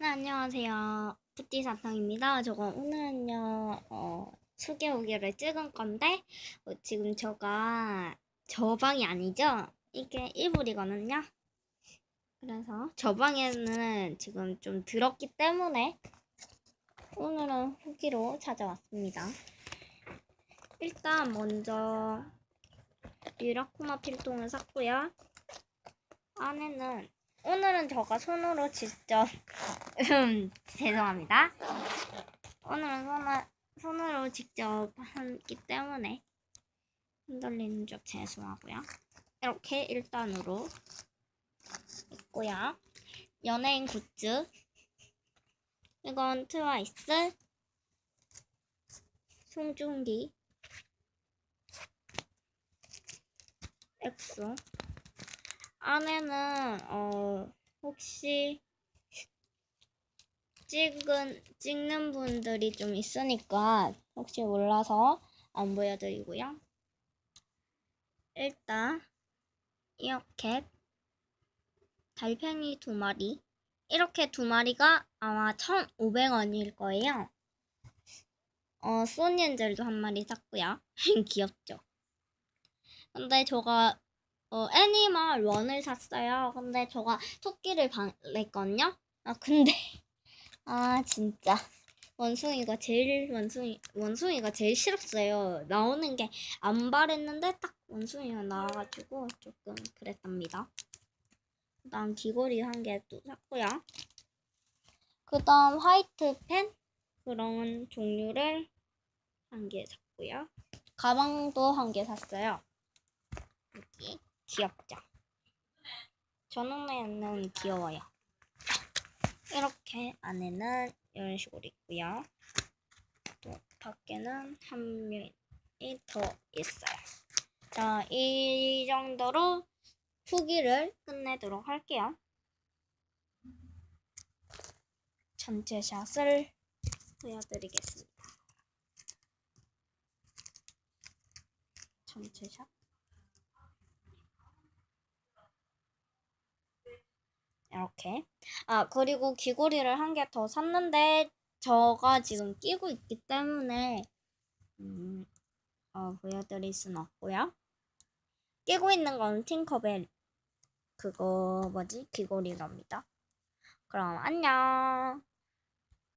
네, 안녕하세요. 푸띠사탕입니다. 저거 오늘은요, 어, 소개후기를 찍은 건데, 어, 지금 저가 저 방이 아니죠? 이게 이불이거든요. 그래서 저 방에는 지금 좀 들었기 때문에 오늘은 후기로 찾아왔습니다. 일단 먼저 미라쿠마 필통을 샀고요. 안에는 오늘은 저가 손으로 직접 음, 죄송합니다. 오늘은 손을, 손으로 직접 했기 때문에 흔들리는 점 죄송하고요. 이렇게 1단으로 있고요. 연예인 굿즈 이건 트와이스 송중기 엑소 안에는 어 혹시 찍은 찍는 분들이 좀 있으니까 혹시 몰라서 안 보여드리고요. 일단 이렇게 달팽이 두 마리 이렇게 두 마리가 아마 1,500원일 거예요. 어 소니 엔젤도 한 마리 샀고요. 귀엽죠? 근데 저가 어, 애니멀 원을 샀어요. 근데 저가 토끼를 냈거든요. 아, 근데, 아, 진짜. 원숭이가 제일, 원숭이, 원숭이가 제일 싫었어요. 나오는 게 안 바랬는데 딱 원숭이가 나와가지고 조금 그랬답니다. 그 다음 귀걸이 한 개 또 샀고요. 그 다음 화이트 펜? 그런 종류를 한 개 샀고요. 가방도 한 개 샀어요. 여기. 귀엽죠? 전원에는 귀여워요. 이렇게 안에는 이런 식으로 있고요. 또 밖에는 한 명이 더 있어요. 자, 이 정도로 후기를 끝내도록 할게요. 전체 샷을 보여드리겠습니다. 전체 샷. 이렇게. 아, 그리고 귀걸이를 한 개 더 샀는데, 저가 지금 끼고 있기 때문에, 음, 어, 보여드릴 순 없고요. 끼고 있는 건 팅커벨, 그거, 뭐지? 귀걸이랍니다. 그럼 안녕.